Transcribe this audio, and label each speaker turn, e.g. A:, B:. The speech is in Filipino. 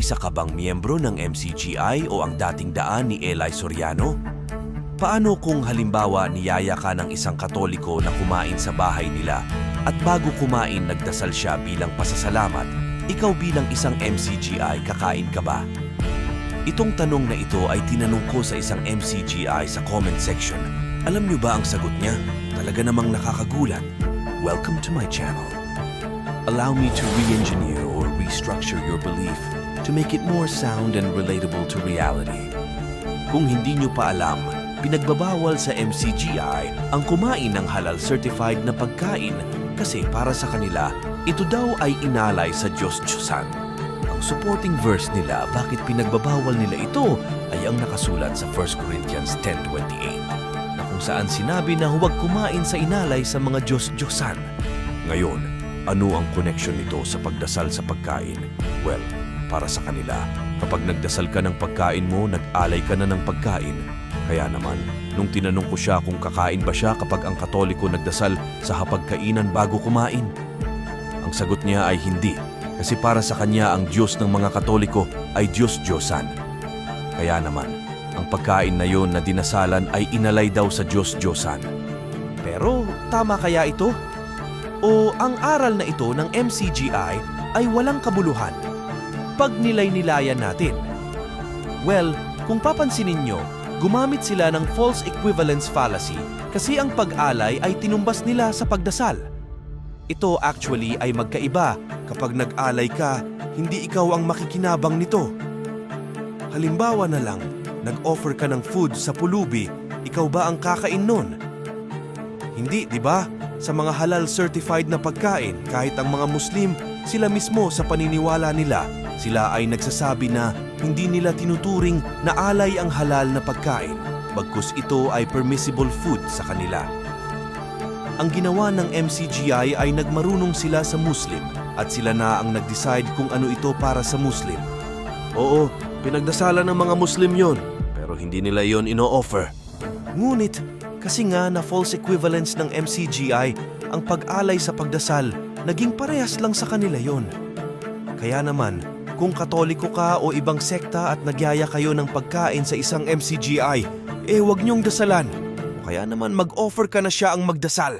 A: Isa ka bang miyembro ng MCGI o ang dating daan ni Eli Soriano? Paano kung halimbawa niyaya ka ng isang katoliko na kumain sa bahay nila at bago kumain nagdasal siya bilang pasasalamat, ikaw bilang isang MCGI kakain ka ba? Itong tanong na ito ay tinanong ko sa isang MCGI sa comment section. Alam niyo ba ang sagot niya? Talaga namang nakakagulat. Welcome to my channel. Allow me to re-engineer or restructure your belief to make it more sound and relatable to reality. Kung hindi nyo pa alam, pinagbabawal sa MCGI ang kumain ng halal certified na pagkain kasi para sa kanila, ito daw ay inalay sa Diyos Diyosan. Ang supporting verse nila bakit pinagbabawal nila ito ay ang nakasulat sa 1 Corinthians 10.28 na kung saan sinabi na huwag kumain sa inalay sa mga Diyos Diyosan. Ngayon, ano ang connection nito sa pagdasal sa pagkain? Well, para sa kanila, kapag nagdasal ka ng pagkain mo, nag-alay ka na ng pagkain. Kaya naman, nung tinanong ko siya kung kakain ba siya kapag ang katoliko nagdasal sa hapagkainan bago kumain, ang sagot niya ay hindi kasi para sa kanya ang Diyos ng mga katoliko ay Diyos Diyosan. Kaya naman, ang pagkain na yon na dinasalan ay inalay daw sa Diyos Diyosan. Pero tama kaya ito? O ang aral na ito ng MCGI ay walang kabuluhan? Pag nilay-nilayan natin. Well, kung papansinin nyo, gumamit sila ng false equivalence fallacy kasi ang pag-alay ay tinumbas nila sa pagdasal. Ito actually ay magkaiba kapag nag-alay ka, hindi ikaw ang makikinabang nito. Halimbawa na lang, nag-offer ka ng food sa pulubi, ikaw ba ang kakain nun? Hindi, di ba? Sa mga halal certified na pagkain, kahit ang mga Muslim, sila mismo sa paniniwala nila, sila ay nagsasabi na hindi nila tinuturing na alay ang halal na pagkain, bagkus ito ay permissible food sa kanila. Ang ginawa ng MCGI ay nagmarunong sila sa Muslim at sila na ang nag-decide kung ano ito para sa Muslim. Oo, pinagdasalan ng mga Muslim yon, pero hindi nila yon ino-offer. Ngunit, kasi nga na false equivalence ng MCGI ang pag-alay sa pagdasal, naging parehas lang sa kanila yon. Kaya naman, kung katoliko ka o ibang sekta at nagyaya kayo ng pagkain sa isang MCGI, eh wag niyong dasalan. O kaya naman mag-offer ka na siya ang magdasal.